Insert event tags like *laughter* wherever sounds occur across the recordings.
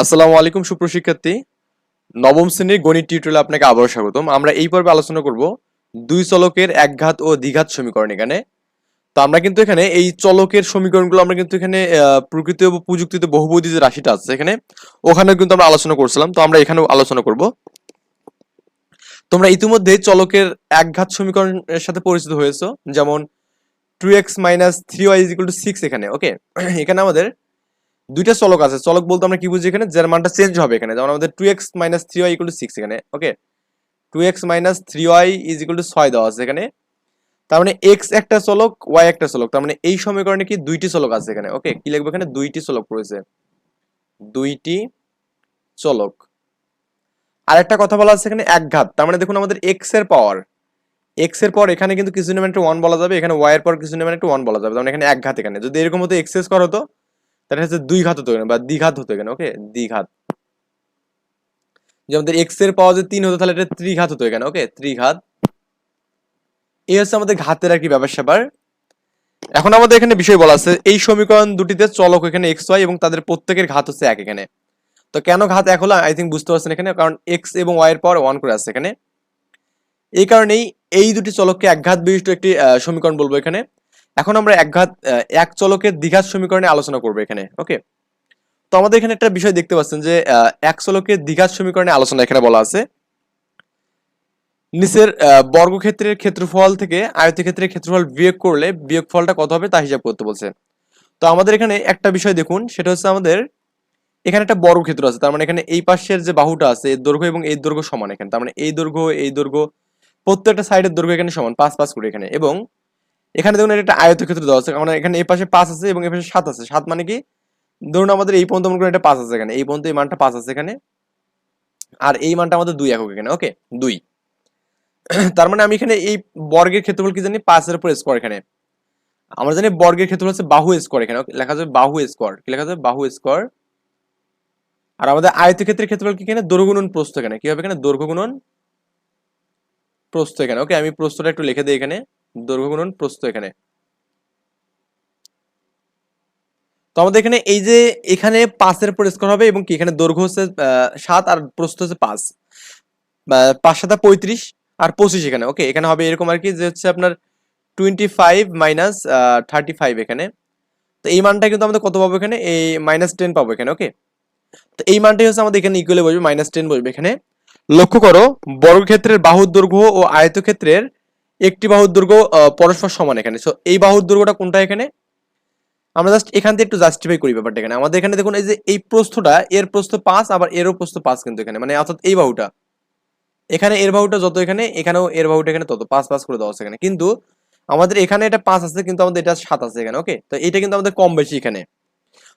আসসালামু আলাইকুম সুপ্রশিক্ষার্থী। নবম শ্রেণির গণিত টিউটোরিয়ালে আপনাকে আবারও স্বাগতম। আমরা এই পর্বে আলোচনা করব দুই চলকের একঘাত ও দ্বিঘাত সমীকরণ এখানে। তো আমরা কিন্তু এখানে এই চলকের সমীকরণগুলো আমরা কিন্তু এখানে প্রকৃতি ও প্রযুক্তিতে বহুপদী যে রাশিটা আছে এখানে। ওখানেও কিন্তু আমরা আলোচনা করছিলাম, তো আমরা এখানেও আলোচনা করব। তোমরা ইতিমধ্যে চলকের একঘাত সমীকরণের সাথে পরিচিত হয়েছো, যেমন two x minus three y is to six এখানে ওকে *clears throat* এখানে আমাদের দুইটা চলক আছে, চলক বলতে আমরা কি বুঝি এখানে? যার মানটা চেঞ্জ হবে এখানে। যেমন আমাদের two x minus three y equal to six এখানে okay two x minus three y is equal to ছয় দেওয়া আছে এখানে। তার মানে এক্স একটা চলক ওয়াই একটা চলক। তার মানে এই সমীকরণে কি দুইটি চলক আছে এখানে ওকে কি লিখব এখানে? দুইটি চলক রয়েছে। দুইটি চলক। আর একটা কথা বলা আছে এখানে একঘাত তার মানে দেখুন আমাদের এক্সের পাওয়ার এক্সের পর এখানে কিন্তু কিছু নেমেন্ট ওয়ান বলা যাবে, এখানে ওয়াই এর পর কিছু নেমেন্ট ওয়ান বলা যাবে। তার মানে এখানে একঘাত এখানে। যদি এরকম হতো এক্সেস করা হতো তাহলে হচ্ছে দুই ঘাত হতো বা দ্বিঘাত হতো এখানে ওকে দ্বিঘাত। যে আমাদের এক্সের পাওয়া যে তিন হতো, তাহলে এটা ত্রিঘাত হতো এখানে ওকে ত্রিঘাত। এই হচ্ছে আমাদের ঘাতের কি ব্যাপার স্যাপার। এখন আমাদের এখানে বিষয় বলা আছে, এই সমীকরণ দুটিতে চলক এখানে এক্স ওয়াই এবং তাদের প্রত্যেকের ঘাত হচ্ছে এক এখানে। তো কেন ঘাত এক হলো? আই থিঙ্ক বুঝতে পারছেন এখানে, কারণ এক্স এবং ওয়াই এর পাওয়ার ওয়ান করে আছে এখানে। এই কারণেই এই দুটি চলককে একঘাত বিশিষ্ট একটি সমীকরণ বলব এখানে। এখন আমরা একঘাত এক চলকের দ্বিঘাত সমীকরণে আলোচনা করব এখানে ওকে তো আমাদের এখানে একটা বিষয় দেখতে পাচ্ছেন যে এক চলকের দ্বিঘাত সমীকরণে আলোচনা এখানে বলা আছে। নিচের বর্গক্ষেত্রের ক্ষেত্রফল থেকে আয়তক্ষেত্রের ক্ষেত্রফল বিয়োগ করলে বিয়োগফলটা কত হবে তা হিসাব করতে বলছে। তো আমাদের এখানে একটা বিষয় দেখুন, সেটা হচ্ছে আমাদের, এখানে একটা বর্গক্ষেত্র আছে, তার মানে এখানে এই পাশের যে বাহুটা আছে, এর দৈর্ঘ্য এবং এই দৈর্ঘ্য সমান এখানে, তার মানে এই দৈর্ঘ্য এই দৈর্ঘ্য প্রত্যেকটা সাইডের দৈর্ঘ্য এখানে সমান, পাঁচ পাঁচ করে এখানে, এবং এখানে দেখুন এটা একটা আয়তক্ষেত্র দেওয়া আছে। মানে এখানে এই পাশে পাঁচ আছে এবং এই পাশে সাত আছে। সাত মানে কি? ধরুন আমাদের এই পর্যন্ত মনে করেন এটা পাঁচ আছে এখানে। এই পর্যন্ত এই মানটা পাঁচ আছে এখানে। আর এই মানটা আমাদের দুই একক এখানে, ওকে? দুই। *clears throat* তার মানে আমি এখানে এই বর্গের ক্ষেত্রফল কি জানি? পাঁচের উপর স্কোয়ার এখানে। আমরা জানি বর্গের ক্ষেত্রফল হচ্ছে বাহু স্কোয়ার এখানে? লেখা যাবে বাহু স্কোয়ার কি লেখা যাবে বাহু স্কোয়ার আর আমাদের আয়তক্ষেত্রের ক্ষেত্রফল কি এখানে? দৈর্ঘ্য গুণন প্রস্থ এখানে। কি হবে এখানে? দৈর্ঘ্য গুণন প্রস্থ এখানে, ওকে? আমি প্রস্থটা একটু লিখে দিই এখানে। দৈর্ঘ্য গুণন প্রস্থ এখানে। তো আমাদের এখানে এই যে এখানে পাঁচের উপর স্কোয়ার হবে এবং কি? এখানে দৈর্ঘ্য হচ্ছে সাত আর প্রস্থ হচ্ছে পাঁচ। পাঁচ, সাতা পঁয়ত্রিশ আর পঁচিশ এখানে ওকে এখানে হবে এরকম আর কি যে হচ্ছে আপনার twenty five minus thirty five এখানে। তো এই মানটা কিন্তু আমাদের কত পাবো এখানে? এই মাইনাস টেন পাবো এখানে ওকে তো এই মানটাই হচ্ছে আমাদের এখানে ইকুয়ালে বসবে মাইনাস টেন বসবে এখানে। লক্ষ্য করো, বর্গক্ষেত্রের বাহুর দৈর্ঘ্য ও আয়তক্ষেত্রের একটি বাহুর দুর্গ পরস্পর সমান এখানে। সো এই বাহুর দৈর্ঘ্যটা কোনটা এখানে? আমরা জাস্ট এখান থেকে একটু জাস্টিফাই করি ব্যাপারটা এখানে। আমাদের এখানে দেখুন, এই যে এই প্রস্থটা, এর প্রস্থ পাঁচ, আবার এরও প্রস্থ পাঁচ কিন্তু এখানে। মানে অর্থাৎ এই বাহুটা। এখানে এর বাহুটা যত এখানে, এখানেও এর বাহুটা এখানে তত। পাঁচ পাঁচ করে দেওয়া আছে এখানে। কিন্তু আমাদের এখানে এটা পাঁচ আছে, কিন্তু আমাদের এটা সাত আছে এখানে ওকে তো এটা কিন্তু আমাদের কম বেশি এখানে।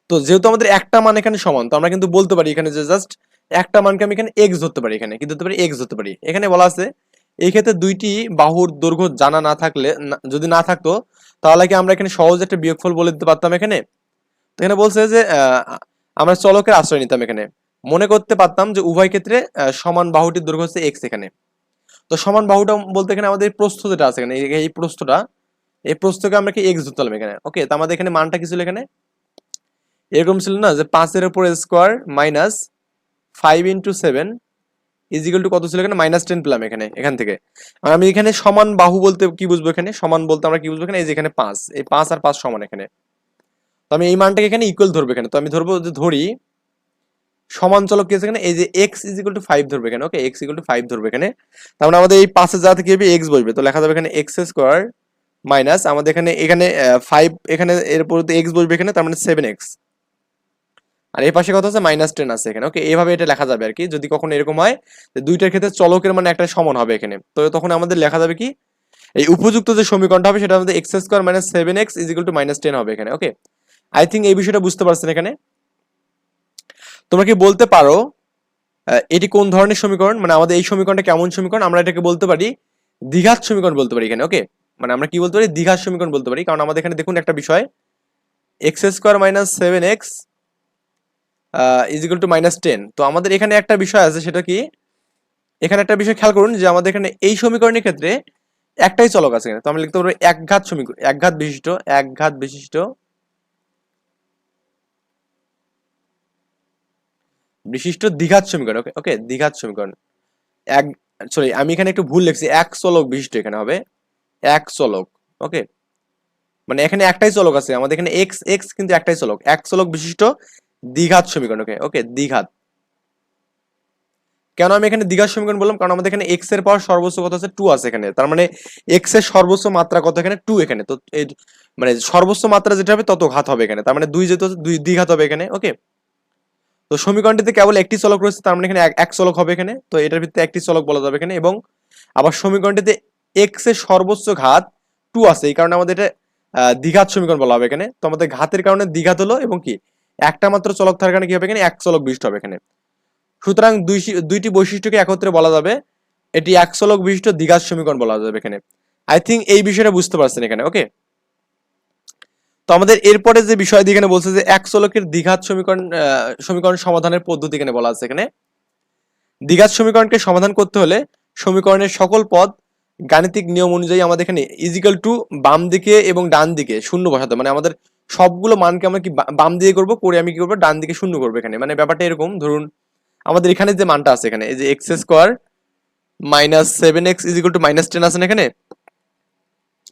তো যেহেতু আমাদের একটা মান এখানে সমান, তো আমরা কিন্তু বলতে পারি এখানে যে জাস্ট একটা মানকে আমি এখানে এক্স ধরতে পারি এখানে। কি ধরতে পারি? এক্স ধরতে পারি। এখানে বলা আছে এই ক্ষেত্রে দুইটি বাহুর দৈর্ঘ্য জানা না থাকলে যদি না থাকতো, তাহলে কি আমরা এখানে সহজ একটা বিয়োগফল বলে দিতে পারতাম এখানে? তো এখানে বলছে যে আমরা চলকের আশ্রয় নিতাম এখানে। মনে করতে পারতাম যে উভয় ক্ষেত্রে সমান বাহুটির দৈর্ঘ্য হচ্ছে এক্স এখানে। তো সমান বাহুটা বলতে এখানে আমাদের প্রস্থ যেটা আছে এখানে, এই- প্রস্থটা, এই প্রস্থকে আমরা কি এক্স ধরতে এখানে? ওকে তো আমাদের এখানে মানটা কি ছিল এখানে? এরকম ছিল না যে পাঁচের উপর square minus five into seven equal to কত ছিল এখানে? মাইনাস টেন পেলাম এখানে, এখান থেকে। আর আমি এখানে সমান বাহু বলতে কি বুঝব এখানে? সমান বলতে আমরা কি বুঝব এখানে? এই যে এখানে পাঁচ, এই পাঁচ আর পাঁচ সমান এখানে। তো আমি এই মানটাকে এখানে ইকুয়াল ধরবো এখানে। তো আমি ধরবো যে ধরি, সমান চলক কি আছে এখানে? এই যে x is equal to five ধরবে এখানে okay x equal to five ধরবে এখানে। তার মানে আমাদের এই পাঁচের জায়গাতে থেকে এক্স বসবে। তো লেখা যাবে এখানে এক্স স্কোয়ার মাইনাস আমাদের এখানে এখানে ফাইভ এখানে এর পরে এক্স বসবে এখানে, তার মানে সেভেন এক্স আর এই পাশে কত আছে মাইনাস টেন আছে এখানে। ওকে এইভাবে এটা লেখা যাবে আর কি যদি কখনো এরকম হয় দুইটার ক্ষেত্রে চলকের মানে একটা সমান হবে এখানে। তো তখন আমাদের লেখা যাবে কি? এই উপযুক্ত যে সমীকরণটা হবে সেটা আমাদের x square minus seven x equal to minus ten হবে এখানে। ওকে আই থিঙ্ক এই বিষয়টা বুঝতে পারছেন এখানে? তোমরা কি বলতে পারো এটি কোন ধরনের সমীকরণ? মানে আমাদের এই সমীকরণটা কেমন সমীকরণ? আমরা এটাকে বলতে পারি দ্বিঘাত সমীকরণ বলতে পারি এখানে। ওকে মানে আমরা কি বলতে পারি? দ্বিঘাত সমীকরণ বলতে পারি। কারণ আমাদের এখানে দেখুন একটা বিষয় x square minus seven x equal to minus ten তো আমাদের এখানে একটা বিষয় আছে, সেটা কি? এখানে একটা বিষয় খেয়াল করুন যে আমাদের এখানে এই সমীকরণের ক্ষেত্রে একটাই চলক আছে তো আমরা লিখতে পারব একঘাত সমীকরণ একঘাত বিশিষ্ট একঘাত বিশিষ্ট বিশিষ্ট দ্বিঘাত সমীকরণ ওকে ওকে দ্বিঘাত সমীকরণ। এক সরি আমি এখানে একটু ভুল লিখছি। এক চলক বিশিষ্ট এখানে হবে। এক চলক ওকে মানে এখানে একটাই চলক আছে। আমাদের এখানে এক্স এক্স কিন্তু একটাই চলক। এক চলক বিশিষ্ট দ্বিঘাত সমীকরণ ওকে ওকে দ্বিঘাত। কেন আমি এখানে দ্বিঘাত সমীকরণ বললাম? কারণ আমাদের এখানে এক্সের পাওয়ার সর্বোচ্চ কত আছে? টু আছে এখানে। তার মানে এক্সের সর্বোচ্চ মাত্রা কত এখানে? টু এখানে। তো মানে সর্বোচ্চ মাত্রা যেটা হবে তত ঘাত হবে এখানে। তার মানে দুই যেহেতু দুই দ্বিঘাত হবে এখানে ওকে তো সমীকরণটিতে কেবল একটি চলক রয়েছে, তার মানে এখানে এক- চলক হবে এখানে। তো এটার ভিত্তিতে একটি চলক বলা যাবে এখানে। এবং আবার সমীকরণটিতে এক্সের সর্বোচ্চ ঘাত টু আছে। এই কারণে আমাদের এটা দ্বিঘাত সমীকরণ বলা হবে এখানে। তো আমাদের ঘাতের কারণে দ্বিঘাত হলো এবং কি? একটা মাত্র চলক থাকার কারণে কি হবে এখানে? এক চলক বিশিষ্ট হবে এখানে। সুতরাং দুই দুইটি বৈশিষ্ট্যকে একত্রে বলা যাবে। এটি এক চলক বিশিষ্ট দ্বিঘাত সমীকরণ বলা যাবে এখানে। আই থিঙ্ক এই বিষয়টা বুঝতে পারছেন এখানে ওকে তো আমাদের এরপরে যে বিষয় এখানে বলছে যে এক চলকের দ্বিঘাত সমীকরণ সমীকরণ সমাধানের পদ্ধতি এখানে বলা আছে এখানে। দ্বিঘাত সমীকরণকে সমাধান করতে হলে সমীকরণের সকল পদ গাণিতিক নিয়ম অনুযায়ী আমাদের এখানে ইজিক্যাল টু বাম দিকে এবং ডান দিকে শূন্য বসাতে মানে আমাদের সবগুলো মানকে আমরা কি বাম দিকে করব করে আমি কি করব, ডান দিকে শূন্য করব এখানে। মানে ব্যাপারটা এরকম, ধরুন আমাদের এখানে যে মানটা আছে এখানে, এই যে x square minus seven x equal to minus ten আছে না এখানে?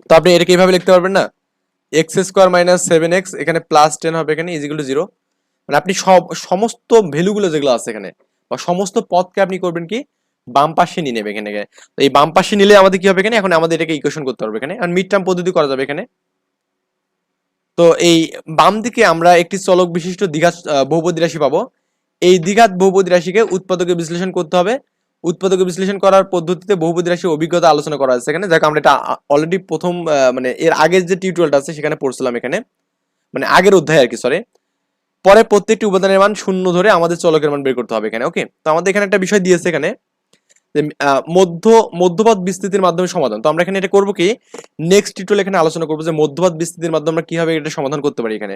তো আপনি এটাকে এইভাবে লিখতে পারবেন না? X square minus seven x এখানে প্লাস টেন হবে এখানে ইজিক্যাল টু জিরো মানে আপনি সব, সমস্ত ভ্যালুগুলো যেগুলো আছে এখানে, বা সমস্ত পথকে আপনি করবেন কি? বাম পাশে নিয়ে নেবে এখানে। এই বাম পাশে নিলে আমাদের কি হবে এখানে? এখন আমাদের এটাকে ইকুয়েশন করতে হবে এখানে। আর মিড টার্ম পদ্ধতি করা যাবে এখানে। তো এই বাম দিকে আমরা একটি চলক বিশিষ্ট দ্বিঘাত বহুপদী রাশি পাবো। এই দ্বিঘাত বহুপদী রাশিকে উৎপাদকে বিশ্লেষণ করতে হবে। উৎপাদকে বিশ্লেষণ করার পদ্ধতিতে বহুপদী রাশির অভিজ্ঞতা আলোচনা করা আছে এখানে। যাক আমরা এটা অলরেডি প্রথম মানে এর আগের যে টিউটোরিয়ালটা আছে, সেখানে পড়ছিলাম এখানে। মানে আগের অধ্যায় আর কি সরি পরে প্রত্যেকটি উপাদানের মান শূন্য ধরে আমাদের চলকের মান বের করতে হবে এখানে ওকে তো আমাদের এখানে একটা বিষয় দিয়েছে এখানে। মধ্য মধ্যপাত বিস্তৃতির মাধ্যমে সমাধান। তো আমরা এখানে এটা করব কি? নেক্সট টিউটোরিয়াল এখানে আলোচনা করব যে মধ্যবাদ বিস্তৃতির মাধ্যমে আমরা কীভাবে এটা সমাধান করতে পারি এখানে।